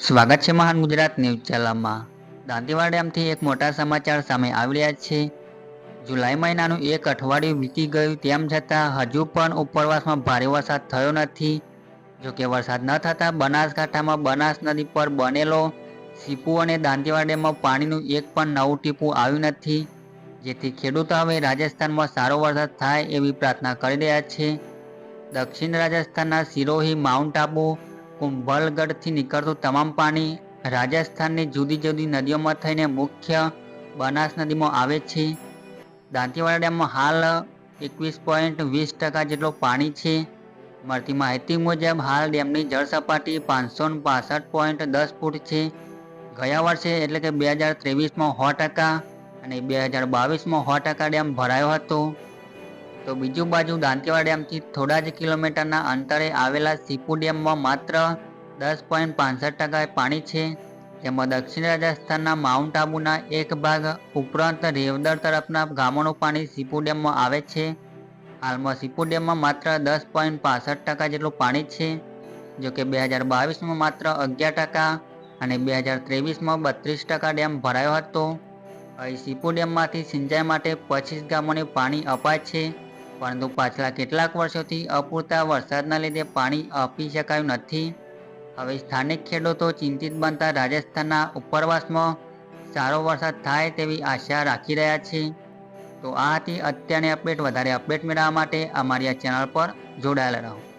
સ્વાગત છે મહાન ગુજરાત ન્યૂઝ ચેનલમાં. દાંતીવાડા ડેમથી એક મોટા સમાચાર સામે આવી રહ્યા છે. જુલાઈ મહિનાનું એક અઠવાડિયું વીતી ગયું તેમ છતાં હજુ પણ ઉપરવાસમાં ભારે વરસાદ થયો નથી. જોકે વરસાદ ન થતાં બનાસકાંઠામાં બનાસ નદી પર બનેલો સીપુ અને દાંતીવાડા ડેમમાં પાણીનું એક પણ નવું ટીપું આવ્યું નથી. જેથી ખેડૂતો હવે રાજસ્થાનમાં સારો વરસાદ થાય એવી પ્રાર્થના કરી રહ્યા છે. દક્ષિણ રાજસ્થાનના સિરોહી, માઉન્ટ આબુ કુંભલગઢથી નીકળતું તમામ પાણી રાજસ્થાનની જુદી જુદી નદીઓમાં થઈને મુખ્ય બનાસ નદીમાં આવે છે. દાંતીવાડા ડેમમાં હાલ એકવીસ પોઈન્ટ વીસ ટકા જેટલું પાણી છે. મળતી માહિતી મુજબ હાલ ડેમની જળ સપાટી પાંચસો પાસઠ પોઈન્ટ દસ ફૂટ છે. ગયા વર્ષે એટલે કે બે હજાર ત્રેવીસમાં સો ટકા અને બે હજાર બાવીસમાં સો ટકા ડેમ ભરાયો હતો. તો બીજું બાજુ દાંતીવાડા ડેમથી થોડા જ કિલોમીટરના અંતરે આવેલા સીપુ ડેમમાં માત્ર દસ પોઈન્ટ પાંસઠ ટકા પાણી છે. જેમાં દક્ષિણ રાજસ્થાનના માઉન્ટ આબુના એક ભાગ ઉપરાંત રેવદર તરફના ગામોનું પાણી સીપુ ડેમમાં આવે છે. હાલમાં સીપુ ડેમમાં માત્ર દસ પોઈન્ટ પાસઠ ટકા જેટલું પાણી છે, જોકે બે હજાર બાવીસમાં માત્ર અગિયાર ટકા અને બે હજાર ત્રેવીસમાં બત્રીસ ટકા ડેમ ભરાયો હતો. અહીં સીપુ ડેમમાંથી સિંચાઈ માટે પચીસ ગામોને પાણી અપાય છે. પરંતુ પાછલા કેટલાક વર્ષોથી અપૂરતા વરસાદના લીધે પાણી આપી શકાયું નથી. હવે સ્થાનિક ખેડૂતો ચિંતિત બનતા રાજસ્થાનના ઉપરવાસમાં સારો વરસાદ થાય તેવી આશા રાખી રહ્યા છે. તો આ હતી અત્યારની અપડેટ. વધારે અપડેટ મેળવવા માટે અમારી આ ચેનલ પર જોડાયેલા રહો.